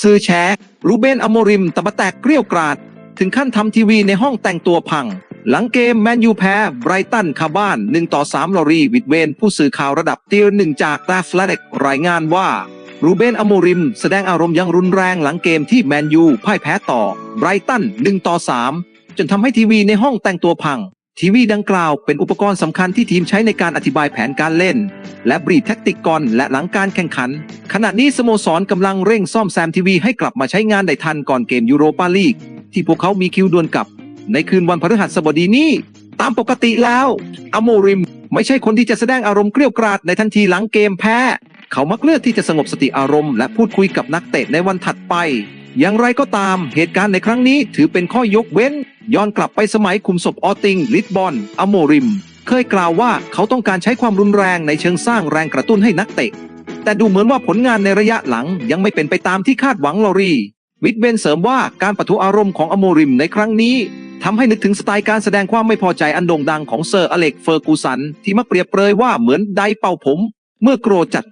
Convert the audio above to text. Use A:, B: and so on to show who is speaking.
A: ซื้อแชร์รูเบนอโมริมตะบะแตกเกลี้ยวกราด ถึงขั้นทำทีวีในห้องแต่งตัวพัง หลังเกมแมนยูแพ้ไบรตันคาบ้าน 1 ต่อ 3 ลอรีวิดเวนผู้สื่อข่าวระดับเตียหนึ่งจากดาฟลาเดกรายงานว่ารูเบนอโมริม แสดงอารมณ์อยังรุนแรงหลังเกมที่แมนยูพ่ายแพ้ต่อไบรตัน1ต่อ 3 จนทำให้ทีวีในห้องแต่งตัวพัง ทีวีดังกล่าวเป็นอุปกรณ์สำคัญที่ทีมใช้ในการอธิบายแผนการเล่น และบรีดแท็กติกก่อนและหลังการแข่งขัน ขณะนี้สโมสรกำลังเร่งซ่อมแซมทีวีให้กลับมาใช้งานได้ทันก่อนเกมยูโรปาลีก ที่พวกเขามีคิวดวลกับ ในคืนวันพฤหัสบดีนี้ ตามปกติแล้วอโมริม ไม่ใช่คนที่จะแสดงอารมณ์เกลี้ยวกราดในทันทีหลังเกมแพ้ เขามักเลือกที่จะสงบสติอารมณ์และพูดคุยกับนักเตะในวันถัดไป อย่างไรก็ตามเหตุการณ์ในครั้งนี้ถือเป็นข้อยกเว้น ย้อนกลับไปสมัยคุมศพออติงลิสบอนอโมริม เคยกล่าวว่าเขาต้องการใช้ความรุนแรงในเชิงสร้างแรงกระตุ้นให้นักเตะ แต่ดูเหมือนว่าผลงานในระยะหลังยังไม่เป็นไปตามที่คาดหวังลอรีวิดเบนเสริมว่าการปะทุอารมณ์ของอโมริมในครั้งนี้ทำให้นึกถึงสไตล์การแสดงความไม่พอใจอันโด่งดังของเซอร์อเล็กเฟอร์กูสัน ที่มักเปรียบเปรยว่าเหมือนไดเป่าผม เมื่อโกรธจัด